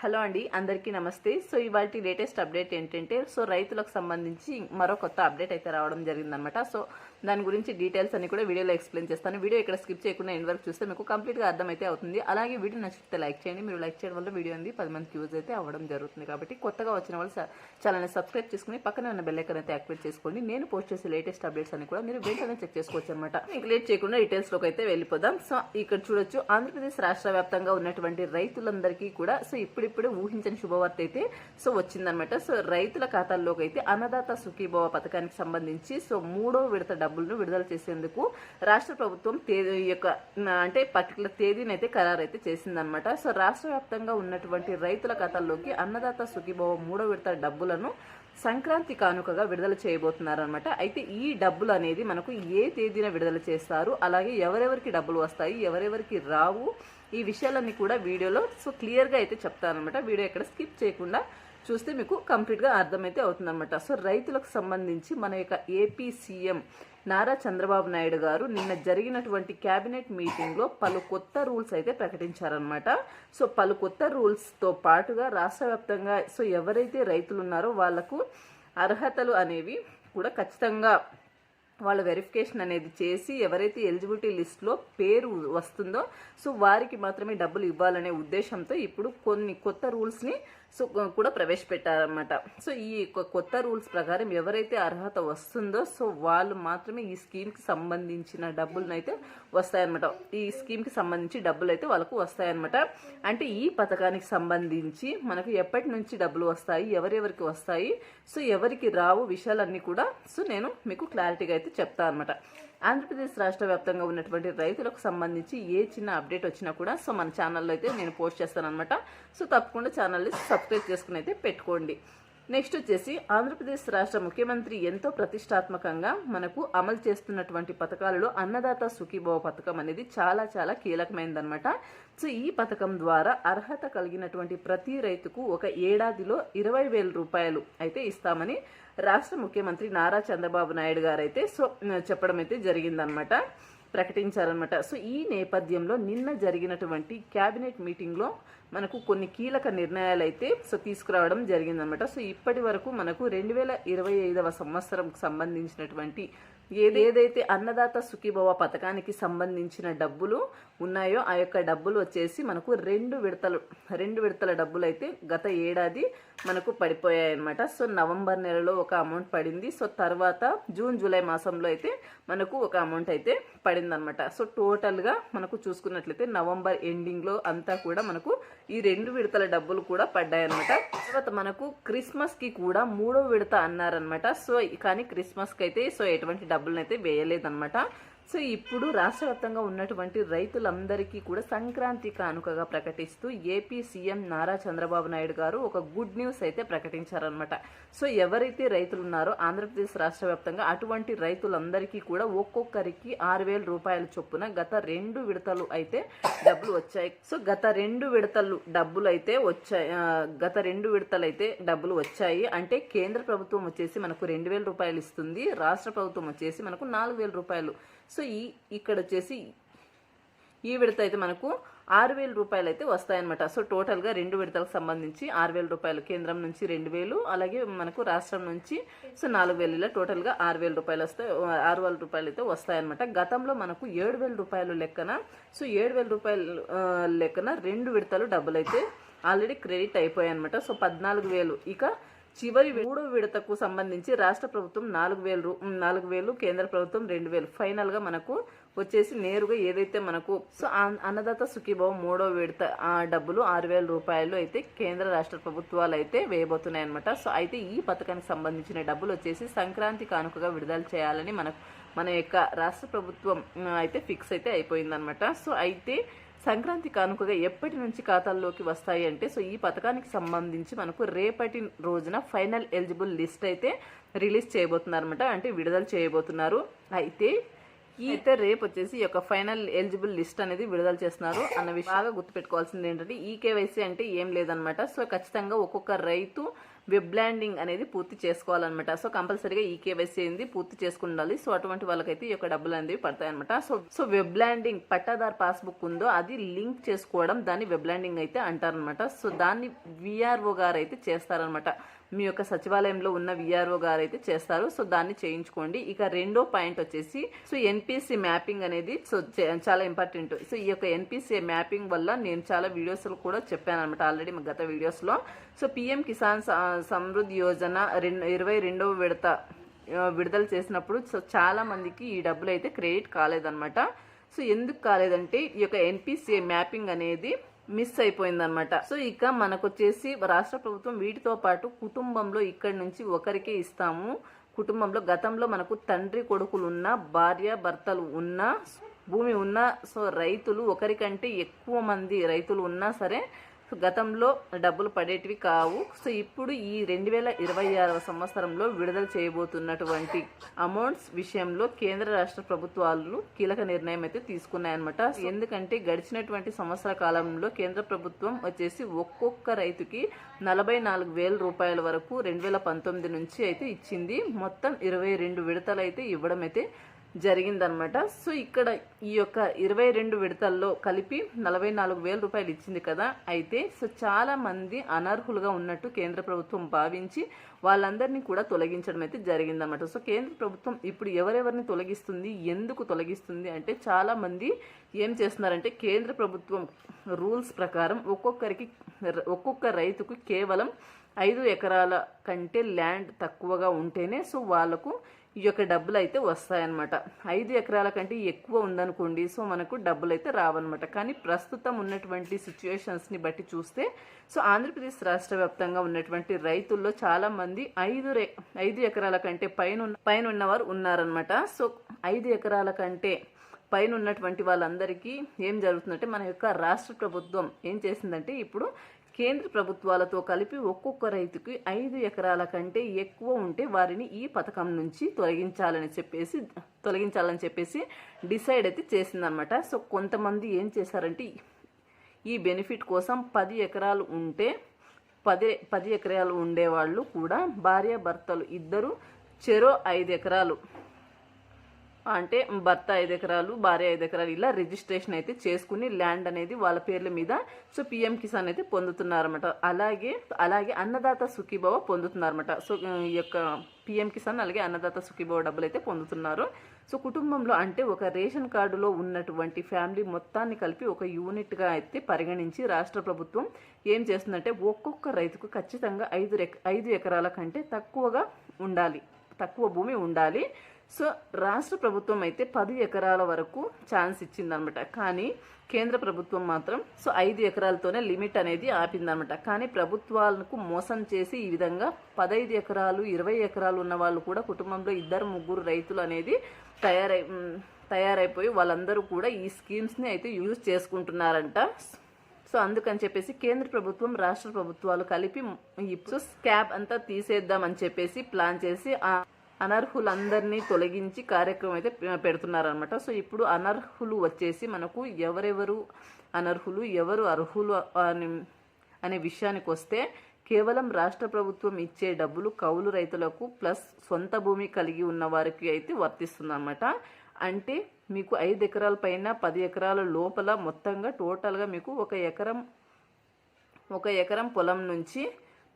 Hello అండి అందరికీ నమస్తే. సో ఇవాళ లేటెస్ట్ అప్డేట్ ఏంటంటే సో రైతులకు సంబంధించి మరో కొత్త అప్డేట్ అయితే రావడం జరిగిందనమాట సో దాని గురించి డీటెయిల్స్ అన్ని కూడా వీడియోలో ఎక్స్ప్లెయిన్ చేస్తాను. వీడియో ఇక్కడ స్కిప్ చేయకుండా ఎండ్ వరకు చూస్తే మీకు కంప్లీట్గా అర్థమైతే అవుతుంది. అలాగే వీడియో నచ్చితే లైక్ చేయండి. మీరు లైక్ చేయడం వల్ల వీడియో అనేది పది మందికి యూజ్ అయితే అవ్వడం జరుగుతుంది కాబట్టి కొత్తగా వచ్చిన వాళ్ళు ఛానల్ని సబ్స్క్రైబ్ చేసుకుని పక్కన ఉన్న బెల్ అయితే యాక్టివేట్ చేసుకోండి. నేను పోస్ట్ చేసే లేటెస్ట్ అప్డేట్స్ అన్ని కూడా మీరు వెంటనే చెక్ చేసుకోవచ్చు అనమాట మీకు లేట్ చేయకుండా డీటెయిల్స్లోకి అయితే వెళ్ళిపోదాం. సో ఇక్కడ చూడొచ్చు ఆంధ్రప్రదేశ్ రాష్ట్ర వ్యాప్తంగా ఉన్నటువంటి రైతులందరికీ కూడా సో ఇప్పుడు ఇప్పుడిప్పుడు ఊహించని శుభవార్త అయితే సో వచ్చిందనమాట సో రైతుల ఖాతాల్లోకి అయితే అన్నదాత సుఖీభవ పథకానికి సంబంధించి సో మూడో విడత డబ్బులను విడుదల చేసేందుకు రాష్ట్ర ప్రభుత్వం తేదీ యొక్క అంటే పర్టికులర్ తేదీని అయితే ఖరారు అయితే చేసిందనమాట సో రాష్ట్ర వ్యాప్తంగా ఉన్నటువంటి రైతుల ఖాతాల్లోకి అన్నదాత సుఖీభవ మూడో విడత డబ్బులను సంక్రాంతి కానుకగా విడుదల చేయబోతున్నారనమాట అయితే ఈ డబ్బులు అనేది మనకు ఏ తేదీన విడుదల చేస్తారు? అలాగే ఎవరెవరికి డబ్బులు వస్తాయి? ఎవరెవరికి రావు? ఈ విషయాలన్నీ కూడా వీడియోలో. సో క్లియర్గా అయితే చెప్తానమాట వీడియో ఎక్కడ స్కిప్ చేయకుండా చూస్తే మీకు కంప్లీట్గా అర్థమైతే అవుతుందన్నమాట. సో రైతులకు సంబంధించి మన యొక్క ఏపీ సీఎం నారా చంద్రబాబు నాయుడు గారు నిన్న జరిగినటువంటి కేబినెట్ మీటింగ్లో పలు కొత్త రూల్స్ అయితే ప్రకటించారనమాట సో పలు కొత్త రూల్స్తో పాటుగా రాష్ట్ర వ్యాప్తంగా సో ఎవరైతే రైతులు ఉన్నారో వాళ్ళకు అర్హతలు అనేవి కూడా ఖచ్చితంగా వాళ్ళ వెరిఫికేషన్ అనేది చేసి ఎవరైతే ఎలిజిబిలిటీ లిస్ట్లో పేరు వస్తుందో సో వారికి మాత్రమే డబ్బులు ఇవ్వాలనే ఉద్దేశంతో ఇప్పుడు కొన్ని కొత్త రూల్స్ని సో కూడా ప్రవేశపెట్టారన్నమాట. సో ఈ కొ- కొత్త రూల్స్ ప్రకారం ఎవరైతే అర్హత వస్తుందో సో వాళ్ళు మాత్రమే ఈ స్కీమ్కి సంబంధించిన డబ్బులను అయితే వస్తాయన్నమాట. ఈ స్కీమ్కి సంబంధించి డబ్బులు అయితే వాళ్ళకు వస్తాయన్నమాట. అంటే ఈ పథకానికి సంబంధించి మనకు ఎప్పటి నుంచి డబ్బులు వస్తాయి ఎవరెవరికి వస్తాయి సో ఎవరికి రావు విషయాలన్నీ కూడా సో నేను మీకు క్లారిటీగా అయితే చెప్తాను అనమాట ఆంధ్రప్రదేశ్ రాష్ట్ర వ్యాప్తంగా ఉన్నటువంటి రైతులకు సంబంధించి ఏ చిన్న అప్డేట్ వచ్చినా కూడా సో మన ఛానల్లో అయితే నేను పోస్ట్ చేస్తాను అనమాట సో తప్పకుండా ఛానల్ని సబ్స్క్రైబ్ చేసుకుని అయితే పెట్టుకోండి. నెక్స్ట్ వచ్చేసి ఆంధ్రప్రదేశ్ రాష్ట్ర ముఖ్యమంత్రి ఎంతో ప్రతిష్టాత్మకంగా మనకు అమలు చేస్తున్నటువంటి పథకాలలో అన్నదాత సుఖీభవ పథకం అనేది చాలా చాలా కీలకమైనదన్నమాట సో ఈ పథకం ద్వారా అర్హత కలిగినటువంటి ప్రతి రైతుకు ఒక ఏడాదిలో ఇరవై వేల రూపాయలు అయితే ఇస్తామని రాష్ట్ర ముఖ్యమంత్రి నారా చంద్రబాబు నాయుడు గారు అయితే సో చెప్పడం అయితే జరిగిందనమాట ప్రకటించారనమాట సో ఈ నేపథ్యంలో నిన్న జరిగినటువంటి క్యాబినెట్ మీటింగ్లో మనకు కొన్ని కీలక నిర్ణయాలు అయితే సో తీసుకురావడం జరిగిందనమాట సో ఇప్పటి వరకు మనకు రెండు వేల ఇరవై ఐదవ సంవత్సరంకు సంబంధించినటువంటి ఏదేదైతే అన్నదాత సుఖీభవ పథకానికి సంబంధించిన డబ్బులు ఉన్నాయో ఆ యొక్క డబ్బులు వచ్చేసి మనకు రెండు విడతలు రెండు విడతల డబ్బులు అయితే గత ఏడాది మనకు పడిపోయాయి అనమాట సో నవంబర్ నెలలో ఒక అమౌంట్ పడింది. సో తర్వాత జూన్ జూలై మాసంలో అయితే మనకు ఒక అమౌంట్ అయితే పడిందనమాట సో టోటల్గా మనకు చూసుకున్నట్లయితే నవంబర్ ఎండింగ్లో అంతా కూడా మనకు ఈ రెండు విడతల డబ్బులు కూడా పడ్డాయన్నమాట. తర్వాత మనకు క్రిస్మస్కి కూడా మూడో విడత అన్నారనమాట సో కానీ క్రిస్మస్కి అయితే సో ఎటువంటి డబ్బులను అయితే వేయలేదన్నమాట. సో ఇప్పుడు రాష్ట్ర వ్యాప్తంగా ఉన్నటువంటి రైతులందరికీ కూడా సంక్రాంతి కానుకగా ప్రకటిస్తూ ఏపీ సీఎం నారా చంద్రబాబు నాయుడు గారు ఒక గుడ్ న్యూస్ అయితే ప్రకటించారనమాట సో ఎవరైతే రైతులు ఉన్నారో ఆంధ్రప్రదేశ్ రాష్ట్ర వ్యాప్తంగా అటువంటి రైతులందరికీ కూడా ఒక్కొక్కరికి ఆరు వేల రూపాయల చొప్పున గత రెండు విడతలు అయితే డబ్బులు వచ్చాయి. సో గత రెండు విడతలు డబ్బులు అయితే వచ్చాయి గత రెండు విడతలు అయితే డబ్బులు వచ్చాయి. అంటే కేంద్ర ప్రభుత్వం వచ్చేసి మనకు రెండు వేల రూపాయలు ఇస్తుంది రాష్ట్ర ప్రభుత్వం వచ్చేసి మనకు నాలుగు వేల రూపాయలు సో ఈ ఇక్కడ వచ్చేసి ఈ విడత అయితే మనకు ఆరు వేల రూపాయలు అయితే వస్తాయన్నమాట. సో టోటల్గా రెండు విడతలకు సంబంధించి ఆరు వేల రూపాయలు కేంద్రం నుంచి రెండు వేలు అలాగే మనకు రాష్ట్రం నుంచి సో నాలుగు వేలు ఇలా టోటల్గా ఆరు వేల రూపాయలు వస్తాయి ఆరు వేల రూపాయలు అయితే వస్తాయన్నమాట. గతంలో మనకు ఏడు వేల రూపాయలు లెక్కన సో ఏడు వేల రూపాయలు లెక్కన రెండు విడతలు డబ్బులు అయితే ఆల్రెడీ క్రెడిట్ అయిపోయాయి అనమాట సో పద్నాలుగు వేలు. ఇక చివరి మూడో విడతకు సంబంధించి రాష్ట్ర ప్రభుత్వం నాలుగు వేలు నాలుగు వేలు కేంద్ర ప్రభుత్వం రెండు వేలు. ఫైనల్గా మనకు వచ్చేసి నేరుగా ఏదైతే మనకు సో అన్నదాత సుఖీభావ మూడో విడత ఆ డబ్బులు ఆరు వేల రూపాయలు అయితే కేంద్ర రాష్ట్ర ప్రభుత్వాలు అయితే వేయబోతున్నాయి అనమాట సో అయితే ఈ పథకానికి సంబంధించిన డబ్బులు వచ్చేసి సంక్రాంతి కానుకగా విడుదల చేయాలని మనకు మన యొక్క రాష్ట్ర ప్రభుత్వం అయితే ఫిక్స్ అయితే అయిపోయిందనమాట సో అయితే సంక్రాంతి కానుకగా ఎప్పటి నుంచి ఖాతాల్లోకి వస్తాయి అంటే సో ఈ పథకానికి సంబంధించి మనకు రేపటి రోజున ఫైనల్ ఎలిజిబుల్ లిస్ట్ అయితే రిలీజ్ చేయబోతున్నారన్నమాట అంటే విడుదల చేయబోతున్నారు. అయితే ఈ అయితే రేపు వచ్చేసి యొక్క ఫైనల్ ఎలిజిబుల్ లిస్ట్ అనేది విడుదల చేస్తున్నారు అన్న విషయం బాగా గుర్తుపెట్టుకోవాల్సింది ఏంటంటే ఈ కేవైసీ అంటే ఏం లేదనమాట సో ఖచ్చితంగా ఒక్కొక్క రైతు వెబ్ ల్యాండింగ్ అనేది పూర్తి చేసుకోవాలన్నమాట. సో కంపల్సరీగా ఈ కేవైసీ అనేది పూర్తి చేసుకుండాలి. సో అటువంటి వాళ్ళకైతే ఈ యొక్క డబ్బులు అనేవి పడతాయి అనమాట సో సో వెబ్ ల్యాండింగ్ పట్టాదార్ పాస్బుక్ ఉందో అది లింక్ చేసుకోవడం దాన్ని వెబ్ ల్యాండింగ్ అయితే అంటారనమాట సో దాన్ని విఆర్ఓ గారు అయితే చేస్తారనమాట మీ యొక్క సచివాలయంలో ఉన్న విఆర్ఓ గారు అయితే చేస్తారు. సో దాన్ని చేయించుకోండి. ఇక రెండో పాయింట్ వచ్చేసి సో ఎన్పిసి మ్యాపింగ్ అనేది సో చే- చాలా ఇంపార్టెంట్. సో ఈ యొక్క ఎన్పిసి మ్యాపింగ్ వల్ల నేను చాలా వీడియోస్లో కూడా చెప్పాను అనమాట ఆల్రెడీ గత వీడియోస్లో. సో పిఎం కిసాన్ సమృద్ధి యోజన రెండు ఇరవై రెండవ విడత విడుదల చేసినప్పుడు సో చాలామందికి ఈ డబ్బులు అయితే క్రెడిట్ కాలేదన్నమాట. సో ఎందుకు కాలేదంటే ఈ యొక్క ఎన్పిసిఐ మ్యాపింగ్ అనేది మిస్ అయిపోయిందనమాట సో ఇక మనకు వచ్చేసి రాష్ట్ర ప్రభుత్వం వీటితో పాటు కుటుంబంలో ఇక్కడి నుంచి ఒకరికే ఇస్తాము. కుటుంబంలో గతంలో మనకు తండ్రి కొడుకులు ఉన్న భార్య భర్తలు ఉన్న భూమి ఉన్న సో రైతులు ఒకరికంటే ఎక్కువ మంది రైతులు ఉన్నా సరే సో గతంలో డబ్బులు పడేటివి కావు. సో ఇప్పుడు ఈ రెండు వేల ఇరవై ఆరవ సంవత్సరంలో విడుదల చేయబోతున్నటువంటి అమౌంట్స్ విషయంలో కేంద్ర రాష్ట్ర ప్రభుత్వాలు కీలక నిర్ణయం అయితే తీసుకున్నాయన్నమాట. ఎందుకంటే గడిచినటువంటి సంవత్సర కాలంలో కేంద్ర ప్రభుత్వం వచ్చేసి ఒక్కొక్క రైతుకి నలభై నాలుగు వేల రూపాయల వరకు రెండు వేల పంతొమ్మిది నుంచి అయితే ఇచ్చింది. మొత్తం ఇరవై రెండు విడతలు అయితే ఇవ్వడం అయితే జరిగిందనమాట. సో ఇక్కడ ఈ యొక్క ఇరవై రెండు విడతల్లో కలిపి నలభై నాలుగు వేల రూపాయలు ఇచ్చింది కదా. అయితే సో చాలా మంది అనర్హులుగా ఉన్నట్టు కేంద్ర ప్రభుత్వం భావించి వాళ్ళందరినీ కూడా తొలగించడం అయితే జరిగిందనమాట. సో కేంద్ర ప్రభుత్వం ఇప్పుడు ఎవరెవరిని తొలగిస్తుంది ఎందుకు తొలగిస్తుంది అంటే చాలా మంది ఏం చేస్తున్నారంటే కేంద్ర ప్రభుత్వం రూల్స్ ప్రకారం ఒక్కొక్కరికి ఒక్కొక్క రైతుకు కేవలం ఐదు ఎకరాల కంటే ల్యాండ్ తక్కువగా ఉంటేనే సో వాళ్ళకు ఈ యొక్క డబ్బులు అయితే వస్తాయన్నమాట. ఐదు ఎకరాల కంటే ఎక్కువ ఉందనుకోండి సో మనకు డబ్బులు అయితే రావన్నమాట. కానీ ప్రస్తుతం ఉన్నటువంటి సిచ్యువేషన్స్ని బట్టి చూస్తే సో ఆంధ్రప్రదేశ్ రాష్ట్ర వ్యాప్తంగా ఉన్నటువంటి రైతుల్లో చాలామంది ఐదు రె ఐదు ఎకరాల కంటే పైన పైన ఉన్నవారు ఉన్నారనమాట సో ఐదు ఎకరాల కంటే పైన ఉన్నటువంటి వాళ్ళందరికీ ఏం జరుగుతుందంటే మన యొక్క రాష్ట్ర ప్రభుత్వం ఏం చేసిందంటే ఇప్పుడు కేంద్ర ప్రభుత్వాలతో కలిపి ఒక్కొక్క రైతుకి ఐదు ఎకరాల కంటే ఎక్కువ ఉంటే వారిని ఈ పథకం నుంచి తొలగించాలని చెప్పేసి తొలగించాలని చెప్పేసి డిసైడ్ అయితే చేసిందనమాట సో కొంతమంది ఏం చేశారంటే ఈ బెనిఫిట్ కోసం పది ఎకరాలు ఉంటే పది పది ఎకరాలు ఉండేవాళ్ళు కూడా భార్య భర్తలు ఇద్దరు చెరో ఐదు ఎకరాలు అంటే భర్త ఐదు ఎకరాలు భార్య ఐదు ఎకరాలు ఇలా రిజిస్ట్రేషన్ అయితే చేసుకుని ల్యాండ్ అనేది వాళ్ళ పేర్ల మీద సో పిఎం కిసాన్ అయితే పొందుతున్నారన్నమాట. అలాగే అలాగే అన్నదాత సుఖీభవ పొందుతున్నారన్నమాట. సో ఈ యొక్క పిఎం కిసాన్ అలాగే అన్నదాత సుఖీభవ డబ్బులు అయితే పొందుతున్నారు. సో కుటుంబంలో అంటే ఒక రేషన్ కార్డులో ఉన్నటువంటి ఫ్యామిలీ మొత్తాన్ని కలిపి ఒక యూనిట్గా అయితే పరిగణించి రాష్ట్ర ప్రభుత్వం ఏం చేస్తుందంటే ఒక్కొక్క రైతుకు ఖచ్చితంగా ఐదు రెక్ ఐదు ఎకరాల కంటే తక్కువగా ఉండాలి తక్కువ భూమి ఉండాలి. సో రాష్ట్ర ప్రభుత్వం అయితే పది ఎకరాల వరకు ఛాన్స్ ఇచ్చిందనమాట. కానీ కేంద్ర ప్రభుత్వం మాత్రం సో ఐదు ఎకరాలతోనే లిమిట్ అనేది ఆపిందనమాట. కానీ ప్రభుత్వాలకు మోసం చేసి ఈ విధంగా పదైదు ఎకరాలు ఇరవై ఎకరాలు ఉన్న వాళ్ళు కూడా కుటుంబంలో ఇద్దరు ముగ్గురు రైతులు అనేది తయారై తయారైపోయి వాళ్ళందరూ కూడా ఈ స్కీమ్స్ని అయితే యూజ్ చేసుకుంటున్నారంట. సో అందుకని చెప్పేసి కేంద్ర ప్రభుత్వం రాష్ట్ర ప్రభుత్వాలు కలిపి ఇప్పుడు స్కాబ్ అంతా తీసేద్దామని చెప్పేసి ప్లాన్ చేసి అనర్హులందరినీ తొలగించి కార్యక్రమం అయితే పెడుతున్నారనమాట సో ఇప్పుడు అనర్హులు వచ్చేసి మనకు ఎవరెవరు అనర్హులు ఎవరు అర్హులు అని అనే విషయానికి వస్తే కేవలం రాష్ట్ర ప్రభుత్వం ఇచ్చే డబ్బులు కౌలు రైతులకు ప్లస్ సొంత భూమి కలిగి ఉన్న వారికి అయితే వర్తిస్తుందన్నమాట. అంటే మీకు ఐదు ఎకరాల పైన పది ఎకరాల లోపల మొత్తంగా టోటల్గా మీకు ఒక ఎకరం ఒక ఎకరం పొలం నుంచి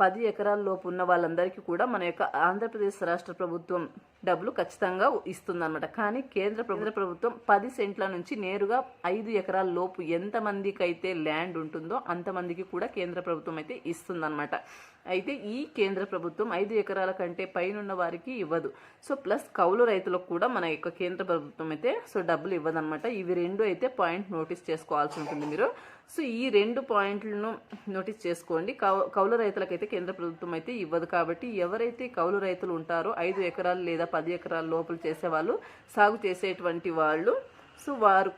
పది ఎకరాల లోపు ఉన్న వాళ్ళందరికీ కూడా మన యొక్క ఆంధ్రప్రదేశ్ రాష్ట్ర ప్రభుత్వం డబ్బులు ఖచ్చితంగా ఇస్తుందన్నమాట. కానీ కేంద్ర కేంద్ర ప్రభుత్వం పది సెంట్ల నుంచి నేరుగా ఐదు ఎకరాల లోపు ఎంతమందికి అయితే ల్యాండ్ ఉంటుందో అంతమందికి కూడా కేంద్ర ప్రభుత్వం అయితే ఇస్తుందన్నమాట. అయితే ఈ కేంద్ర ప్రభుత్వం ఐదు ఎకరాల కంటే పైనున్న వారికి ఇవ్వదు. సో ప్లస్ కౌలు రైతులకు కూడా మన యొక్క కేంద్ర ప్రభుత్వం అయితే సో డబ్బులు ఇవ్వదన్నమాట. ఇవి రెండు అయితే పాయింట్ నోటీస్ చేసుకోవాల్సి ఉంటుంది మీరు. సో ఈ రెండు పాయింట్లను నోటీస్ చేసుకోండి. కౌ కౌలు రైతులకైతే కేంద్ర ప్రభుత్వం అయితే ఇవ్వదు కాబట్టి ఎవరైతే కౌలు రైతులు ఉంటారో ఐదు ఎకరాలు లేదా పది ఎకరాల లోపల చేసేవాళ్ళు సాగు చేసేటువంటి వాళ్ళు సో వారు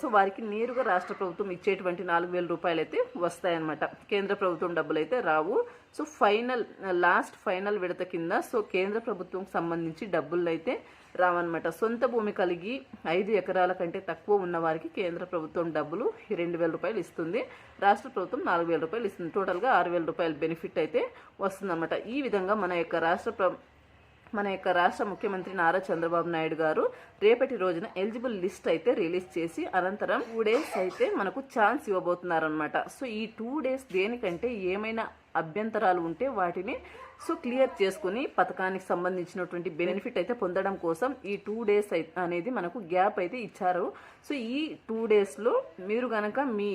సో వారికి నేరుగా రాష్ట్ర ప్రభుత్వం ఇచ్చేటువంటి నాలుగు వేల రూపాయలు అయితే వస్తాయన్నమాట. కేంద్ర ప్రభుత్వం డబ్బులు అయితే రావు. సో ఫైనల్ లాస్ట్ ఫైనల్ విడత కింద సో కేంద్ర ప్రభుత్వం సంబంధించి డబ్బులు అయితే రావన్నమాట. సొంత భూమి కలిగి ఐదు ఎకరాల కంటే తక్కువ ఉన్న వారికి కేంద్ర ప్రభుత్వం డబ్బులు రెండు వేల రూపాయలు ఇస్తుంది. రాష్ట్ర ప్రభుత్వం నాలుగు వేల రూపాయలు ఇస్తుంది. టోటల్గా ఆరు వేల రూపాయల బెనిఫిట్ అయితే వస్తుందన్నమాట. ఈ విధంగా మన యొక్క రాష్ట్ర మన యొక్క రాష్ట్ర ముఖ్యమంత్రి నారా చంద్రబాబు నాయుడు గారు రేపటి రోజున ఎలిజిబుల్ లిస్ట్ అయితే రిలీజ్ చేసి అనంతరం టూ డేస్ అయితే మనకు ఛాన్స్ ఇవ్వబోతున్నారనమాట సో ఈ టూ డేస్ దేనికంటే ఏమైనా అభ్యంతరాలు ఉంటే వాటిని సో క్లియర్ చేసుకుని పథకానికి సంబంధించినటువంటి బెనిఫిట్ అయితే పొందడం కోసం ఈ టూ డేస్ అనేది మనకు గ్యాప్ అయితే ఇచ్చారు. సో ఈ టూ డేస్లో మీరు కనుక మీ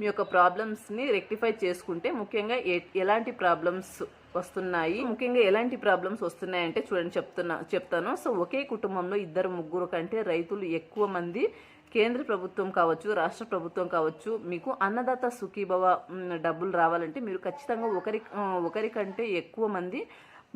మీ యొక్క ప్రాబ్లమ్స్ని రెక్టిఫై చేసుకుంటే ముఖ్యంగా ఏ- ఎలాంటి ప్రాబ్లమ్స్ వస్తున్నాయి. ముఖ్యంగా ఎలాంటి ప్రాబ్లమ్స్ వస్తున్నాయంటే చూడండి చెప్తున్నా చెప్తాను. సో ఒకే కుటుంబంలో ఇద్దరు ముగ్గురు కంటే రైతులు ఎక్కువ మంది కేంద్ర ప్రభుత్వం కావచ్చు రాష్ట్ర ప్రభుత్వం కావచ్చు మీకు అన్నదాత సుఖీభవ డబ్బులు రావాలంటే మీరు ఖచ్చితంగా ఒకరి ఒకరికంటే ఎక్కువ మంది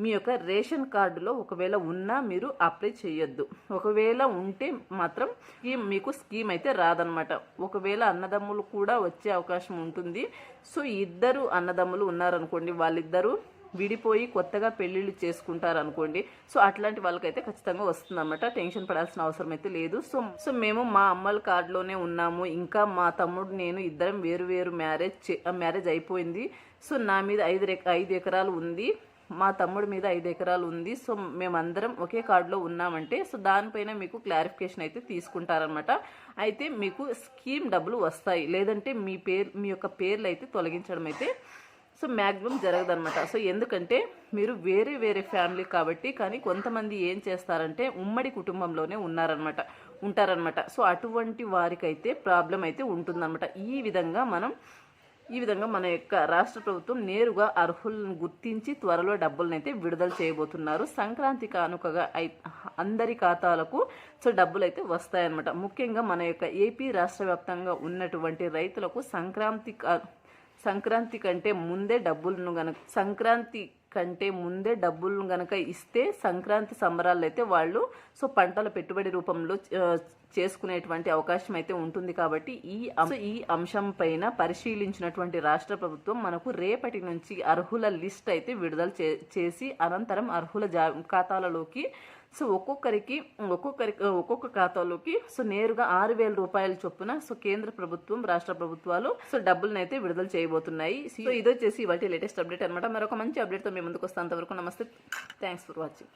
మీ యొక్క రేషన్ కార్డులో ఒకవేళ ఉన్నా మీరు అప్లై చేయొద్దు. ఒకవేళ ఉంటే మాత్రం స్కీమ్ మీకు స్కీమ్ అయితే రాదనమాట. ఒకవేళ అన్నదమ్ములు కూడా వచ్చే అవకాశం ఉంటుంది. సో ఇద్దరు అన్నదమ్ములు ఉన్నారనుకోండి వాళ్ళిద్దరూ విడిపోయి కొత్తగా పెళ్ళిళ్ళు చేసుకుంటారు అనుకోండి సో అట్లాంటి వాళ్ళకైతే ఖచ్చితంగా వస్తుందన్నమాట. టెన్షన్ పడాల్సిన అవసరం అయితే లేదు. సో సో మేము మా అమ్మల కార్డులోనే ఉన్నాము. ఇంకా మా తమ్ముడు నేను ఇద్దరం వేరు వేరు మ్యారేజ్ చే- మ్యారేజ్ అయిపోయింది. సో నా మీద ఐదు ఐదు ఎకరాలు ఉంది. మా తమ్ముడి మీద ఐదు ఎకరాలు ఉంది. సో మేమందరం ఒకే కార్డులో ఉన్నామంటే సో దానిపైన మీకు క్లారిఫికేషన్ అయితే తీసుకుంటారనమాట అయితే మీకు స్కీమ్ డబ్బులు వస్తాయి. లేదంటే మీ పేరు మీ యొక్క పేర్లు అయితే తొలగించడం అయితే సో మ్యాక్సిమం జరగదనమాట సో ఎందుకంటే మీరు వేరే వేరే ఫ్యామిలీ కాబట్టి కానీ కొంతమంది ఏం చేస్తారంటే ఉమ్మడి కుటుంబంలోనే ఉన్నారనమాట ఉంటారనమాట సో అటువంటి వారికైతే ప్రాబ్లం అయితే ఉంటుందన్నమాట. ఈ విధంగా మనం ఈ విధంగా మన యొక్క రాష్ట్ర ప్రభుత్వం నేరుగా అర్హులను గుర్తించి త్వరలో డబ్బులను అయితే విడుదల చేయబోతున్నారు. సంక్రాంతి కానుకగా అందరి ఖాతాలకు సో డబ్బులు అయితే వస్తాయన్నమాట. ముఖ్యంగా మన యొక్క ఏపీ రాష్ట్ర వ్యాప్తంగా ఉన్నటువంటి రైతులకు సంక్రాంతి కా- సంక్రాంతి కంటే ముందే డబ్బులను గనక సంక్రాంతి కంటే ముందే డబ్బులను గనక ఇస్తే సంక్రాంతి సంబరాలు అయితే వాళ్ళు సో పంటల పెట్టుబడి రూపంలో చేసుకునేటువంటి అవకాశం అయితే ఉంటుంది కాబట్టి ఈ ఈ అంశం పైన పరిశీలించినటువంటి రాష్ట్ర ప్రభుత్వం మనకు రేపటి నుంచి అర్హుల లిస్ట్ అయితే విడుదల చే- చేసి అనంతరం అర్హుల జా ఖాతాలలోకి సో ఒక్కొక్కరికి ఒక్కొక్కరికి ఒక్కొక్క ఖాతాలోకి సో నేరుగా ఆరు వేల రూపాయల చొప్పున సో కేంద్ర ప్రభుత్వం రాష్ట్ర ప్రభుత్వాలు సో డబ్బులను అయితే విడుదల చేయబోతున్నాయి. సో ఇది వచ్చేసి ఇవాటి లేటెస్ట్ అప్డేట్ అనమాట మరొక మంచి అప్డేట్తో మేము ముందుకు వస్తాం అంతవరకు నమస్తే. Thanks for watching